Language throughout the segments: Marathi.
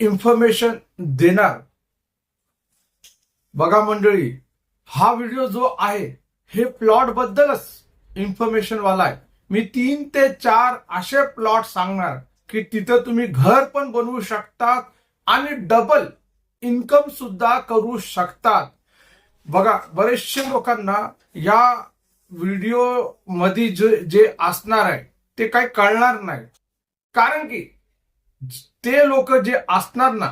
इन्फॉर्मेशन देणार. बघा मंडळी हा व्हिडिओ जो आहे हे प्लॉट बद्दलच इन्फॉर्मेशन वाला आहे. मी तीन ते चार असे प्लॉट सांगणार की तिथं तुम्ही घर पण बनवू शकतात आणि डबल इन्कम सुद्धा करू शकतात. बघा बरेचशे लोकांना या व्हिडिओमध्ये जे जे असणार आहे ते काही कळणार नाही. कारण की ते लोक जे असणार ना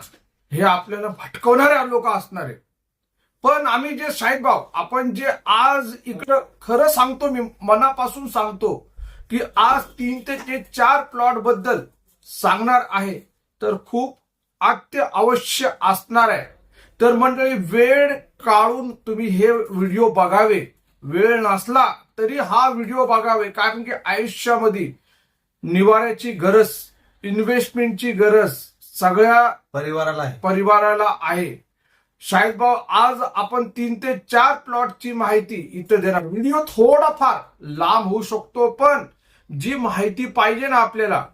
हे आपल्याला भटकवणारे लोक असणार. आहे पण आम्ही जे साहेब आपण जे आज इकडं खरं सांगतो मी मनापासून सांगतो की आज तीन ते ते चार प्लॉटबद्दल सांगणार आहे तर खूप अत्य अवश्य असणार आहे. तर मंडळी वेळ काढून तुम्ही हे व्हिडिओ बघावे. वेळ नसला तरी हा व्हिडिओ बघावे कारण की आयुष्यामध्ये निवाऱ्याची गरज इन्व्हेस्टमेंटची गरज सगळ्या परिवाराला आहे. परिवाराला आहे. शाहिद भाऊ आज आपण तीन ते चार प्लॉटची माहिती इथं देणार. व्हिडिओ थोडाफार लांब होऊ शकतो पण जी माहिती पाहिजे ना आपल्याला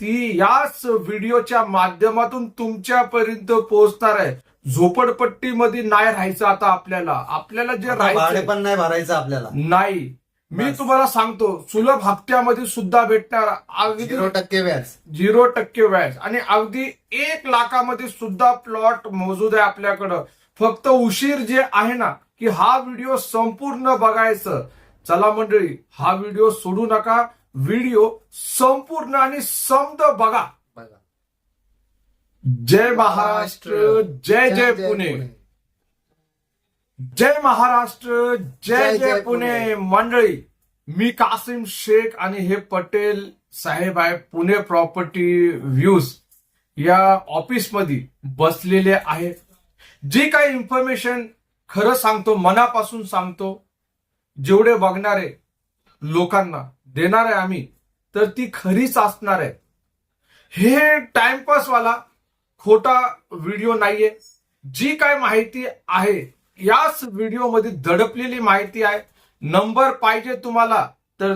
ती याच व्हिडिओच्या माध्यमातून तुमच्यापर्यंत पोहोचणार आहे. झोपडपट्टीमध्ये नाही राहायचं आता आपल्याला. आपल्याला जे राहायचं पण नाही भरायचं आपल्याला. नाही. मी. तुम्हाला सांगतो सुलभ हप्त्यामध्ये सुद्धा भेटणार अगदी झिरो टक्के व्याज. झिरो टक्के व्याज. आणि अगदी एक लाखामध्ये सुद्धा प्लॉट मोजूद आहे आपल्याकडं. फक्त उशीर जे आहे ना की हा व्हिडिओ संपूर्ण बघायचं. चला मंडळी हा व्हिडिओ सोडू नका व्हिडिओ संपूर्ण आणि समद बघा. बघा. जय महाराष्ट्र जय जय पुणे. जय महाराष्ट्र जय जय पुणे. मंडळी मी कासिम शेख आणि हे पटेल साहेब आहे पुणे प्रॉपर्टी व्ह्यूज. या ऑफिसमध्ये बसलेले आहे जी काही इन्फॉर्मेशन खरं सांगतो मनापासून सांगतो जेवढे बघणारे लोकांना देणार आहे आम्ही तर ती खरीच असणार आहे. हे टाइमपास वाला खोटा व्हिडिओ नाहीये. जी काय माहिती आहे याच व्हिडिओमध्ये दडपलेली माहिती आहे. नंबर पाहिजे तुम्हाला तर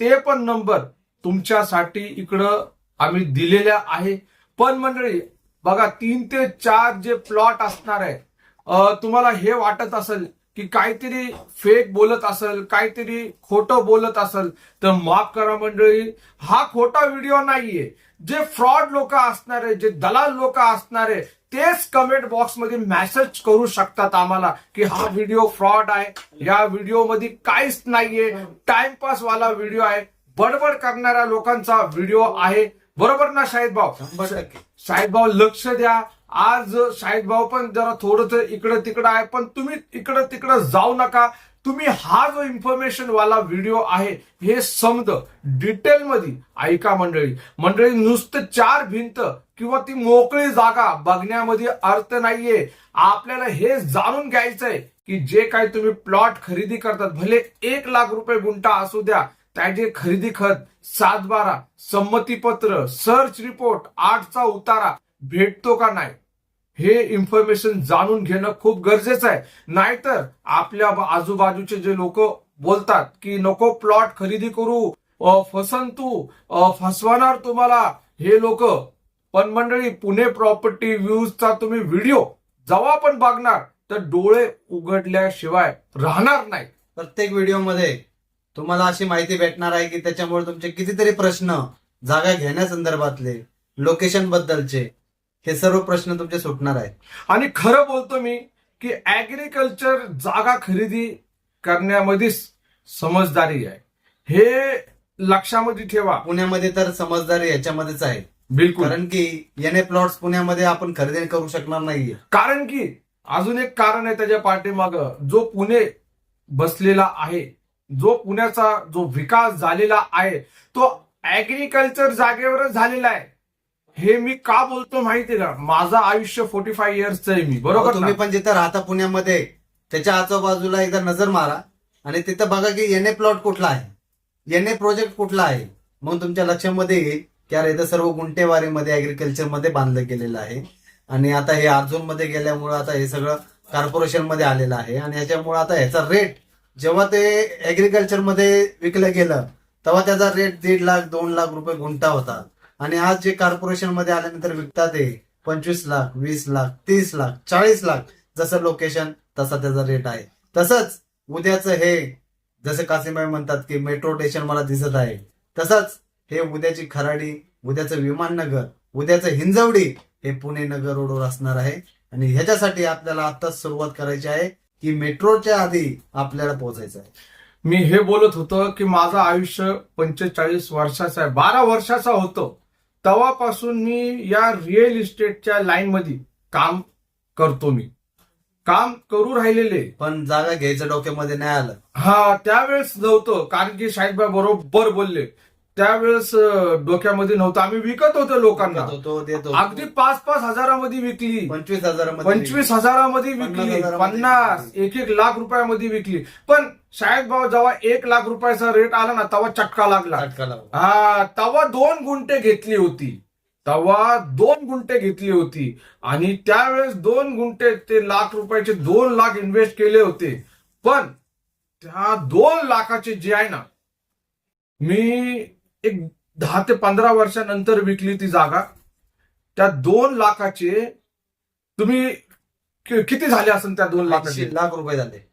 ते पण नंबर तुमच्यासाठी इकडं आम्ही दिलेल्या आहे. पण मंडळी बघा तीन ते चार जे प्लॉट असणार आहे तुम्हाला हे वाटत असेल की काहीतरी फेक बोलत असेल काहीतरी खोटं बोलत असेल तर माफ करा मंडळी. हा खोटा व्हिडिओ नाहीये. जे फ्रॉड लोक असणारे जे दलाल लोक असणारे तेच कमेंट बॉक्समध्ये मेसेज करू शकतात आम्हाला की हा व्हिडिओ फ्रॉड आहे. या व्हिडिओमध्ये काहीच नाहीये. टाइमपास वाला व्हिडिओ आहे. बडबड करणाऱ्या लोकांचा व्हिडिओ आहे. बरोबर ना शाहिद भाऊ? शाहिद भाऊ लक्ष द्या. आज शाहिद भाऊ पण जरा थोडस इकडं तिकडं आहे पण तुम्ही इकडं तिकडं जाऊ नका. तुम्ही हा जो इन्फॉर्मेशन वाला व्हिडिओ आहे हे समज डिटेल मध्ये ऐका मंडळी. मंडळी नुसतं चार भिंत किंवा ती मोकळी जागा बघण्यामध्ये अर्थ नाहीये. आपल्याला हे जाणून घ्यायचंय की जे काही तुम्ही प्लॉट खरेदी करतात भले एक लाख रुपये गुंठा असू द्या त्याचे खरेदी खत सात बारा संमतीपत्र सर्च रिपोर्ट आठचा उतारा भेटतो का नाही? हे इन्फॉर्मेशन जाणून घेणं खूप गरजेचं आहे. नाहीतर आपल्या आजूबाजूचे जे लोक बोलतात की नको प्लॉट खरेदी करू अ, फसंतू फसवणार तुम्हाला हे लोक. पण मंडळी पुणे प्रॉपर्टी व्ह्यूजचा तुम्ही व्हिडिओ जेव्हा पण बघणार तर डोळे उघडल्याशिवाय राहणार नाही. प्रत्येक व्हिडिओमध्ये तुम्हाला अशी माहिती भेटणार आहे की त्याच्यामुळे तुमचे कितीतरी प्रश्न जागा घेण्यासंदर्भातले लोकेशन बद्दलचे हे सर्व प्रश्न तुमचे सुटणार आहेत. आणि खरं बोलतो मी की ऍग्रिकल्चर जागा खरेदी करण्यामध्येच समजदारी आहे. हे लक्षामध्ये ठेवा. पुण्यामध्ये तर समजदारी याच्यामध्येच आहे. बिलकुल. कारण की येणे प्लॉट्स पुण्यामध्ये आपण खरेदी करू शकणार नाहीये. कारण की अजून एक कारण आहे त्याच्या पाठीमाग. जो पुणे बसलेला आहे जो पुण्याचा जो विकास झालेला आहे तो ऍग्रिकल्चर जागेवरच झालेला आहे. हे मी का बोलतो माहितीये का? माझं आयुष्य फोर्टी फाय इयर्सचं आहे मी बरोबर तुम्ही ना? पण जिथं राहता पुण्यामध्ये त्याच्या आजूबाजूला एकदा नजर मारा आणि तिथं बघा की एनए प्लॉट कुठला आहे. एनए प्रोजेक्ट कुठला आहे. मग तुमच्या लक्षामध्ये येईल की अरे इथं सर्व गुंटेवारीमध्ये अॅग्रिकल्चरमध्ये बांधलं गेलेलं आहे. आणि आता हे अर्जुनमध्ये गेल्यामुळं आता हे सगळं कॉर्पोरेशनमध्ये आलेलं आहे. आणि ह्याच्यामुळे आता ह्याचा रेट जेव्हा ते ऍग्रिकल्चरमध्ये विकलं गेलं तेव्हा त्याचा रेट दीड लाख दोन लाख रुपये गुंठा होता. आणि आज जे कॉर्पोरेशनमध्ये आल्यानंतर विकतात ते पंचवीस लाख वीस लाख तीस लाख चाळीस लाख जसं लोकेशन तसा त्याचा रेट आहे. तसंच उद्याचं हे जसं कासिमबाई म्हणतात की मेट्रो स्टेशन मला दिसत आहे तसंच हे उद्याची खराडी उद्याचं विमाननगर उद्याचं हिंजवडी हे पुणे नगर रोडवर असणार आहे. आणि ह्याच्यासाठी आपल्याला आताच सुरुवात करायची आहे की मेट्रोच्या आधी आपल्याला पोहोचायचं आहे. मी हे बोलत होतो की माझं आयुष्य पंचेचाळीस वर्षाचं आहे. बारा वर्षाचा होतो. तेव्हापासून मी या रिअल इस्टेटच्या लाईन मध्ये काम करतो मी. काम करू राहिलेले. पण जागा घ्यायचं डोक्यामध्ये नाही आलं. हा त्यावेळेस नव्हतं. कारण की साहेबा बरोबर बोलले. त्यावेळेस डोक्यामध्ये नव्हतं. आम्ही विकत होतो लोकांना. तो- तो देतो अगदी पाच पाच हजारामध्ये विकली. पंचवीस हजारामध्ये पंचवीस हजारामध्ये विकली. पन्नास. एक एक लाख रुपयामध्ये विकली. पण शाळेत भाऊ जेव्हा एक लाख रुपयाचा रेट आला ना तेव्हा चटका लागला. हा तेव्हा दोन गुंठे घेतली होती. तेव्हा दोन गुंठे घेतली होती. आणि त्यावेळेस दोन गुंठे ते लाख रुपयाचे दोन लाख इन्व्हेस्ट केले होते. पण त्या दोन लाखाचे जे आहे ना मी एक दहा ते पंधरा वर्षानंतर विकली ती जागा. त्या दोन लाखाचे तुम्ही कि- किती झाले असेल त्या दोन लाखाचे? ऐंशी लाख रुपये झाले.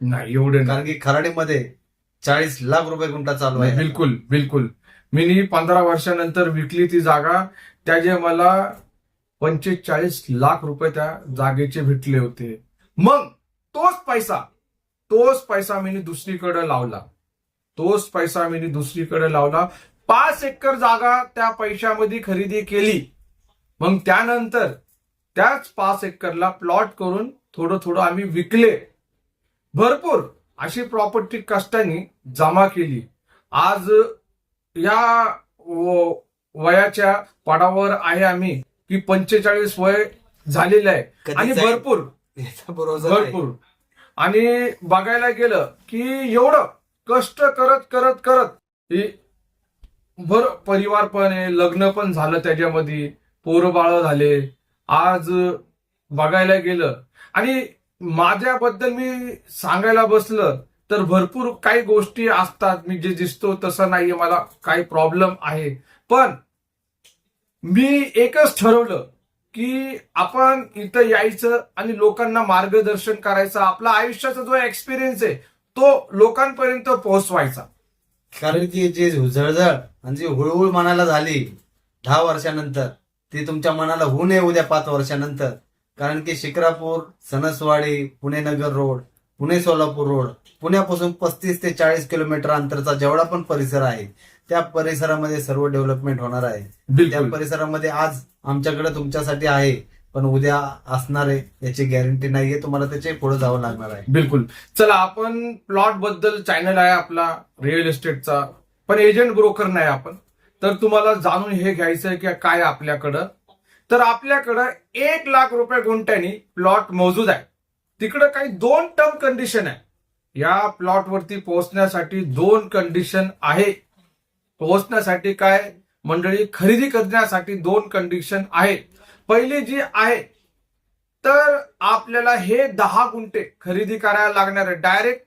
नाही एवढे नाही. कारण की खराडीमध्ये चाळीस लाख रुपये गुंठा चालू आहे. बिलकुल बिलकुल. मी पंधरा वर्षानंतर विकली ती जागा. त्याचे मला पंचेचाळीस लाख रुपये त्या जागेचे भेटले होते. मग तोच पैसा तोच पैसा मी दुसरीकडे लावला. तोच पैसा मी दुसरीकडे लावला. पाच एकर जागा त्या पैशामध्ये खरेदी केली. मग त्यानंतर त्याच पाच एकरला प्लॉट करून थोडं थोडं आम्ही विकले. भरपूर अशी प्रॉपर्टी कष्टाने जमा केली. आज या वयाच्या पडावर आहे आम्ही की पंचेचाळीस वय झालेलं आहे. आणि? भरपूर. भरपूर. आणि बघायला गेलं की एवढं कष्ट करत करत करत हे भर परिवार पण आहे लग्न पण झालं त्याच्यामध्ये पोरं बाळ झाले. आज बघायला गेलं. आणि माझ्याबद्दल मी सांगायला बसलं तर भरपूर काही गोष्टी असतात. मी जे दिसतो तसं नाहीये मला काही प्रॉब्लेम आहे. पण मी एकच ठरवलं की आपण इथं यायचं आणि लोकांना मार्गदर्शन करायचं. आपला आयुष्याचा जो एक्सपिरियन्स आहे तो लोकांपर्यंत पोहोचवायचा. कारण की जी जळजळ आणि जी हुळहुळ मनाला झाली दहा वर्षानंतर ती तुमच्या मनाला होऊ नये उद्या पाच वर्षानंतर. कारण की शिक्रापूर सणसवाडी पुणे नगर रोड पुणे सोलापूर रोड पुण्यापासून पस्तीस ते चाळीस किलोमीटर अंतरचा जेवढा पण परिसर आहे त्या परिसरामध्ये सर्व डेव्हलपमेंट होणार आहे. त्या परिसरामध्ये आज आमच्याकडे तुमच्यासाठी आहे पण उद्या असणार आहे याची गॅरंटी नाहीये तुम्हाला त्याचे पुढे जावं लागणार आहे. बिलकुल. चला आपण प्लॉटबद्दल चॅनल आहे आपला रिअल इस्टेटचा पण एजंट ब्रोकर नाही आपण. तर तुम्हाला जाणून हे घ्यायचं आहे की काय आपल्याकडं. तर आपल्याकडं एक लाख रुपये गुंठ्यानी प्लॉट मौजूद आहे. तिकडं काही दोन टर्म कंडिशन आहे. या प्लॉटवरती पोहोचण्यासाठी दोन कंडिशन आहे. पोहोचण्यासाठी काय? मंडळी खरेदी करण्यासाठी दोन कंडिशन आहेत पहिली जी आहे तर आपल्याला हे दहा गुंठे खरेदी करायला लागणार आहे डायरेक्ट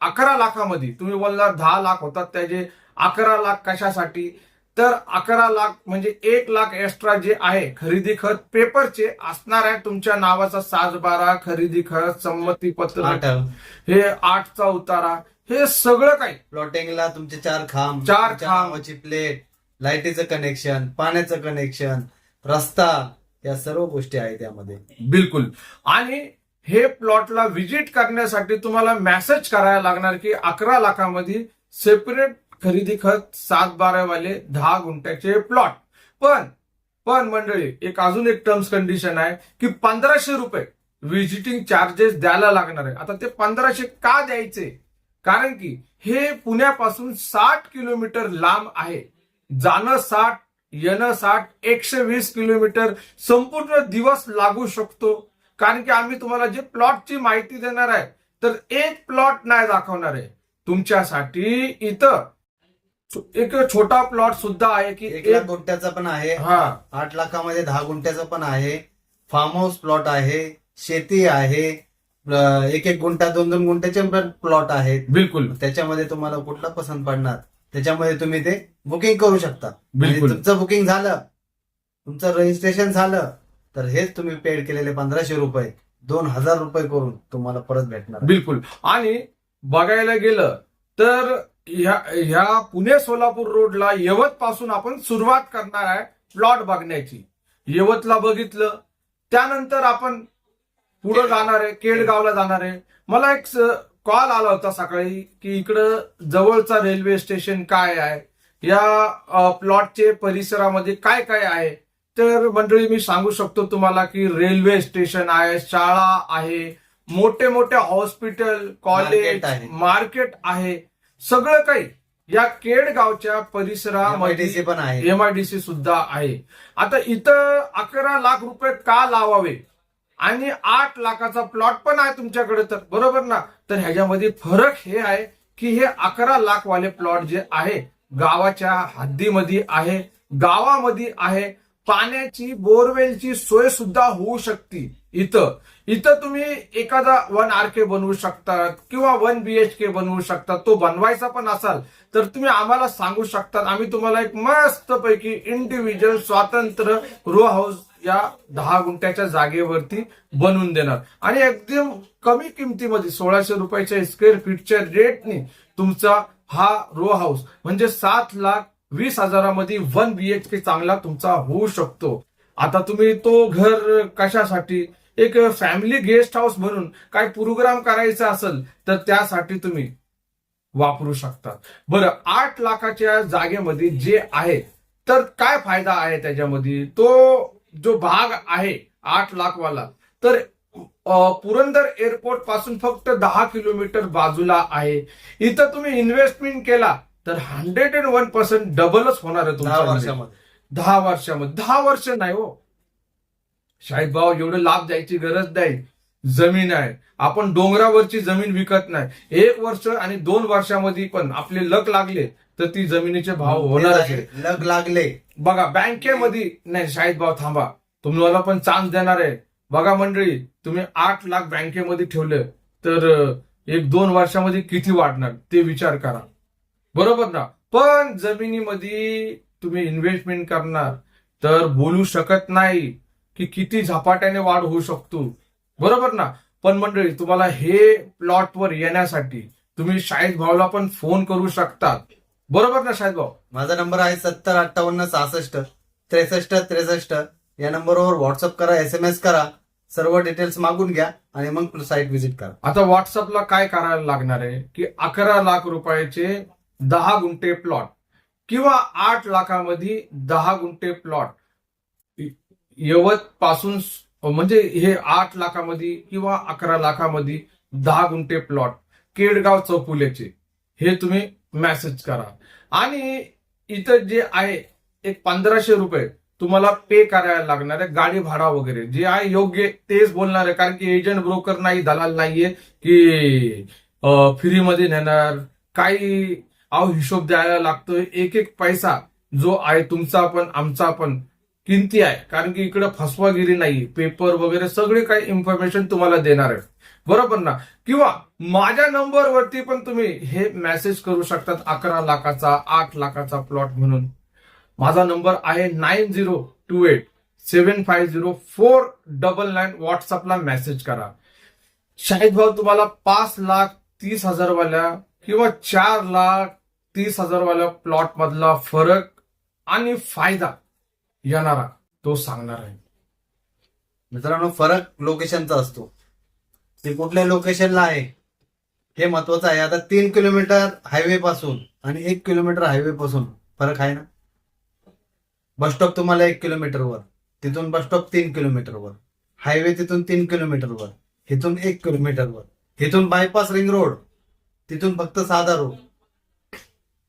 अकरा लाखामध्ये. तुम्ही बोलणार दहा लाख होतात त्याचे. अकरा लाख कशासाठी? तर अकरा लाख म्हणजे एक लाख एक्स्ट्रा जे आहे खरेदी खत पेपरचे असणार आहे तुमच्या नावाचा सातबारा खरेदी खत संमती पत्र हे आठचा उतारा हे सगळं काही. प्लॉटिंगला तुमचे चार खांब चार तुमच्या खांब. नावाची प्लेट लाईटीचं कनेक्शन पाण्याचं कनेक्शन रस्ता या सर्व गोष्टी आहेत त्यामध्ये बिलकुल. आणि हे प्लॉटला व्हिजिट करण्यासाठी तुम्हाला मेसेज करायला लागणार की अकरा लाखामध्ये सेपरेट खरेदी खत सात बारावाले दहा गुंठ्याचे प्लॉट. पण पण मंडळी एक अजून एक टर्म्स कंडिशन आहे की पंधराशे रुपये व्हिजिटिंग चार्जेस द्यायला लागणार आहे. आता ते पंधराशे का द्यायचे? कारण की हे पुण्यापासून साठ किलोमीटर लांब आहे. जाणं साठ येणं साठ एकशे वीस किलोमीटर संपूर्ण दिवस लागू शकतो. कारण की आम्ही तुम्हाला जे प्लॉटची माहिती देणार आहे तर एक प्लॉट नाही दाखवणार आहे. तुमच्यासाठी इथं एक छोटा प्लॉट सुद्धा आहे की एक लाख एक गुंठ्याचा पण आहे हा. आठ लाखामध्ये दहा गुंठ्याचा पण आहे फार्म हाऊस प्लॉट आहे शेती आहे एक एक गुंठा दोन दोन गुंठ्याचे पण प्लॉट आहेत. बिलकुल. त्याच्यामध्ये तुम्हाला कुठला पसंत पडणार? त्याच्यामध्ये तुम्ही ते बुकिंग करू शकता. बिलकुल. तुमचं बुकिंग झालं तुमचं रजिस्ट्रेशन झालं तर हेच तुम्ही पेड केलेले पंधराशे रुपये दोन हजार रुपये करून तुम्हाला परत भेटणार. बिलकुल. आणि बघायला गेलं तर ह्या ह्या पुणे सोलापूर रोडला यवत पासून आपण सुरुवात करणार आहे प्लॉट बघण्याची. यवतला बघितलं त्यानंतर आपण पुढे जाणार आहे केडगावला जाणार आहे. मला एक कॉल आला होता सकाळी की इकडं जवळचा रेल्वे स्टेशन काय आहे? या प्लॉटचे परिसरामध्ये काय काय आहे? तर मंडळी मी सांगू शकतो तुम्हाला की रेल्वे स्टेशन आहे शाळा आहे मोठे मोठे हॉस्पिटल कॉलेज. मार्केट आहे. सगळं काही या केडगावच्या परिसरामध्ये MIDC पण आहे. एमआयडीसी सुद्धा आहे. आता इथं अकरा लाख रुपये का लावावे? आणि आठ लाखाचा प्लॉट पण आहे तुमच्याकडे तर. बरोबर ना? तर ह्याच्यामध्ये फरक हे आहे की हे अकरा लाख वाले प्लॉट जे आहे गावाच्या हद्दीमध्ये आहे गावामध्ये आहे. पाण्याची बोरवेलची सोय सुद्धा होऊ शकते इथं. इथं तुम्ही एखादा वन आर के बनवू शकतात किंवा वन बीएच के बनवू शकतात तो बनवायचा पण असाल तर तुम्ही आम्हाला सांगू शकतात. आम्ही तुम्हाला एक मस्त पैकी इंडिव्हिज्युअल स्वातंत्र्य रो हाऊस या दहा गुंठ्याच्या जागेवरती बनवून देणार. आणि एकदम कमी किमतीमध्ये सोळाशे रुपयाच्या स्क्वेअर फीटच्या रेटने तुमचा हा रो हाऊस म्हणजे सात लाख वीस हजारामध्ये वन बीएचके चांगला तुमचा होऊ शकतो. आता तुम्ही तो घर कशासाठी एक फॅमिली गेस्ट हाऊस म्हणून काय प्रोग्राम करायचा असेल तर त्यासाठी तुम्ही वापरू शकता. बरं आठ लाखाच्या जागेमध्ये जे आहे तर काय फायदा आहे त्याच्यामध्ये? तो जो भाग आहे आठ लाख वाला तर पुरंदर एअरपोर्टपासून फक्त दहा किलोमीटर बाजूला आहे. इथं तुम्ही इन्व्हेस्टमेंट केला तर हंड्रेड अँड वन पर्सेंट डबलच होणार आहे दहा तुमचा वर्षामध्ये. दहा वर्षामध्ये. दहा वर्ष नाही हो. शाहिद भाऊ एवढं लाभ द्यायची गरज नाही. जमीन आहे. आपण डोंगरावरची जमीन विकत नाही. एक वर्ष आणि दोन वर्षामध्ये पण आपले लक लागले तर ती जमिनीचे भाव होणारच आहे. लग लागले. बघा बँकेमध्ये नाही शाहिद भाऊ थांबा. तुम्हाला पण चान्स देणार आहे. बघा मंडळी तुम्ही आठ लाख बँकेमध्ये ठेवले तर एक दोन वर्षामध्ये किती वाढणार ते विचार करा. बरोबर ना? पण जमिनीमध्ये तुम्ही इन्व्हेस्टमेंट करणार तर बोलू शकत नाही. की किती झपाट्याने वाढ होऊ शकतो. बरोबर ना? पण मंडळी तुम्हाला हे प्लॉटवर येण्यासाठी तुम्ही शाहिद भाऊला पण फोन करू शकतात बरोबर ना शाहिद भाऊ? माझा नंबर आहे सत्तर अठ्ठावन्न सहासष्ट त्रेसष्ट त्रेसष्ट. या नंबरवर व्हॉट्सअप करा एस एम एस करा. सर्व डिटेल्स मागून घ्या आणि मग साईट व्हिजिट करा. आता व्हॉट्सअपला काय करायला लागणार आहे? की अकरा लाख रुपयाचे दहा गुंठे प्लॉट किंवा आठ लाखामध्ये दहा गुंठे प्लॉट यवत पासून म्हणजे हे आठ लाखामध्ये किंवा अकरा लाखामध्ये दहा गुंठे प्लॉट केडगाव चौपुल्याचे हे तुम्ही मेसेज करा. आणि इथं जे आहे एक पंधराशे रुपये तुम्हाला पे करायला लागणार आहे गाडी भाडा वगैरे. जे आहे योग्य तेच बोलणार आहे कारण की एजंट ब्रोकर नाही दलाल नाहीये की फ्रीमध्ये नेणार. काही अहो हिशोब द्यायला लागतोय. एक एक पैसा जो आहे तुमचा पण आमचा पण किमती आहे. कारण की इकडे फसवागिरी नाही पेपर वगैरे सगळे काही इन्फॉर्मेशन तुम्हाला देणार आहे बरोबर ना? किंवा माझ्या नंबरवरती पण तुम्ही हे मेसेज करू शकतात अकरा लाखाचा आठ लाखाचा प्लॉट म्हणून. माझा नंबर आहे nine zero two eight seven five zero four double nine व्हॉट्सअपला मेसेज करा. शाहिद भाऊ तुम्हाला पाच लाख तीस हजारवाल्या किंवा चार लाख तीस हजारवाल्या प्लॉट मधला फरक आणि फायदा येणारा तो सांगणार आहे. मित्रांनो फरक लोकेशनचा असतो. ते कुठल्या लोकेशनला आहे हे महत्वाचं आहे. आता तीन किलोमीटर हायवे पासून आणि एक किलोमीटर हायवे पासून फरक आहे ना? बस स्टॉप तुम्हाला एक किलोमीटरवर तिथून बस स्टॉप तीन किलोमीटरवर हायवे तिथून तीन किलोमीटरवर इथून एक किलोमीटरवर इथून बायपास रिंग रोड तिथून फक्त साधा रोड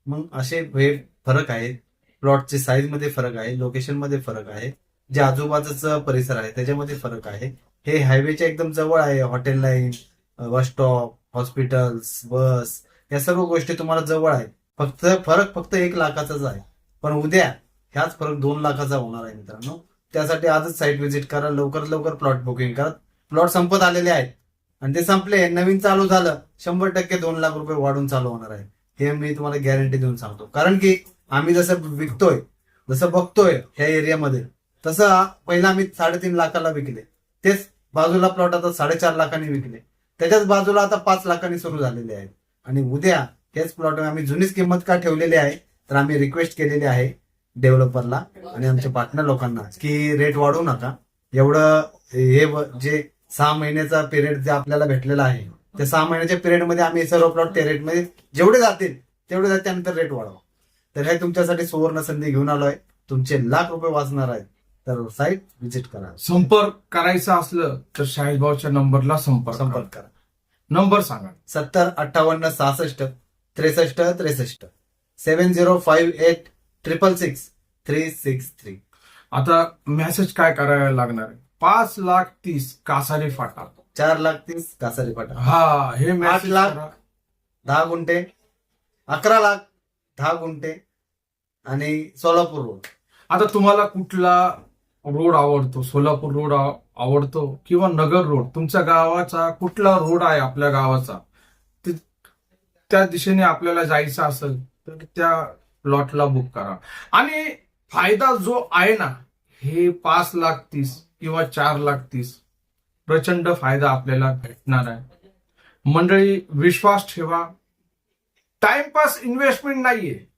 मग असे हे फरक आहेत. प्लॉटचे साईजमध्ये फरक आहे लोकेशनमध्ये फरक आहे जे आजूबाजूचा परिसर आहे त्याच्यामध्ये फरक आहे. हे हायवेच्या एकदम जवळ आहे hotel line bus stop hospitals bus या सर्व गोष्टी तुम्हाला जवळ आहे. फक्त फरक फक्त एक लाखाचाच आहे. पण उद्या ह्याच फरक दोन लाखाचा होणार आहे मित्रांनो. त्यासाठी आजच साईट व्हिजिट करा लवकर लवकर प्लॉट बुकिंग करा. प्लॉट संपत आलेले आहेत. आणि ते संपले नवीन चालू झालं शंभर टक्के दोन लाख रुपये वाढून चालू होणार आहे. हे मी तुम्हाला गॅरंटी देऊन सांगतो. कारण की आम्ही जसं विकतोय जसं बघतोय ह्या एरियामध्ये तसं पहिला आम्ही साडेतीन लाखाला विकले. तेच बाजूला प्लॉट आता साडेचार लाखांनी विकले. त्याच्याच बाजूला आता पाच लाखांनी सुरू झालेले आहेत. आणि उद्या हेच प्लॉट आम्ही जुनीच किंमत का ठेवलेली आहे तर आम्ही रिक्वेस्ट केलेली आहे डेव्हलपरला आणि आमच्या पार्टनर लोकांना की रेट वाढवू नका. एवढं हे जे सहा महिन्याचा पिरियड जे आपल्याला भेटलेला आहे त्या सहा महिन्याच्या पिरियडमध्ये आम्ही सर्व प्लॉट त्या रेटमध्ये जेवढे जातील तेवढे जाते त्यानंतर रेट वाढवा. तर हे तुमच्यासाठी सुवर्ण संधी घेऊन आलोय. तुमचे लाख रुपये वाचणार आहेत. तर साईट व्हिजिट करा. संपर्क करायचा असलं तर शाहीबावच्या नंबरला संपर्क संपर्क करा. नंबर सांगा. सत्तर अठ्ठावन्न सहासष्ट त्रेसष्ट त्रेसष्ट. Seven zero five eight triple six three six three. आता मेसेज काय करायला लागणार आहे? पाच लाख तीस कासारी फाटा. चार लाख तीस कासारी पाटा हा हे मेसेज लाख. करा. दहा गुंठे. अकरा लाख दहा गुंठे आणि सोलापूर रोड. आता तुम्हाला कुठला रोड आवडतो? सोलापूर रोड आवडतो किंवा नगर रोड? तुमच्या गावाचा कुठला रोड आहे आपल्या गावाचा? त्या दिशेने आपल्याला जायचं असेल तर त्या प्लॉटला बुक करा. आणि फायदा जो आहे ना हे पाच लाख तीस किंवा चार लाख तीस प्रचंड फायदा आपल्याला भेटणार आहे. मंडळी विश्वास ठेवा. टाइमपास इन्व्हेस्टमेंट नाहीये.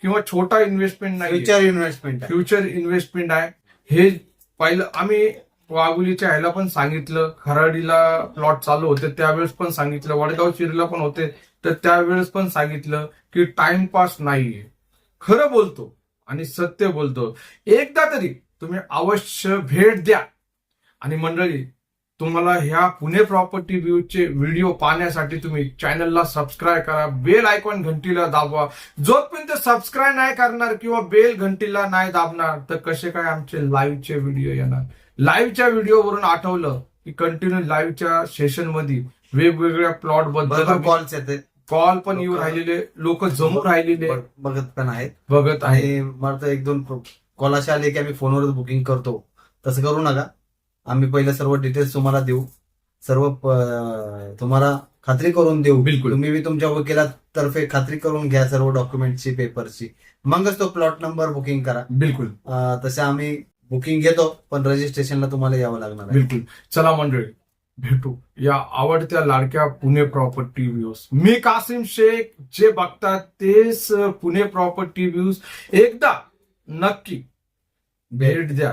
किंवा छोटा इन्व्हेस्टमेंट नाही फ्युचर इन्व्हेस्टमेंट आहे. फ्युचर इन्व्हेस्टमेंट आहे. हे पहिलं आम्ही वाघुलीच्या ह्याला पण सांगितलं. खराडीला प्लॉट चालू होते त्यावेळेस पण सांगितलं. वडगाव चिरीला पण होते तर त्यावेळेस पण सांगितलं की टाइमपास नाहीये. खरं बोलतो आणि सत्य बोलतो. एकदा तरी तुम्ही अवश्य भेट द्या. आणि मंडळी तुम्हाला ह्या पुणे प्रॉपर्टी व्ह्यूचे व्हिडिओ पाहण्यासाठी तुम्ही चॅनलला सबस्क्राईब करा. बेल आयकॉन घंटीला दाबवा जोपर्यंत सबस्क्राईब नाही करणार किंवा बेल घंटीला नाही दाबणार तर कसे काय आमचे लाईव्हचे व्हिडिओ येणार? लाईव्हच्या व्हिडिओवरून आठवलं की कंटिन्यू लाईव्हच्या सेशनमध्ये वेगवेगळ्या प्लॉटबद्दल कॉल्स येते. कॉल पण येऊ राहिलेले लोक जमू राहिलेले. बघ- बघत पण आहेत. बघत आहे मला तर एक दोन कॉल असे आले की आम्ही फोनवरच बुकिंग करतो. तसं करू नका. आम्ही पहिले सर्व डिटेल्स तुम्हाला देऊ. सर्व तुम्हाला खात्री करून देऊ. बिलकुल. तुम्ही बी तुमच्या वकिलातर्फे खात्री करून घ्या सर्व डॉक्युमेंटची पेपरची मगच तो प्लॉट नंबर बुकिंग करा. बिलकुल. तसे आम्ही बुकिंग घेतो पण रजिस्ट्रेशनला तुम्हाला यावं लागणार बिलकुल. चला मंडळी भेटू. या आवडत्या लाडक्या पुणे प्रॉपर्टी व्ह्यूज मी कासिम शेख जे बघतात तेच पुणे प्रॉपर्टी व्ह्यूज एकदा नक्की भेट द्या.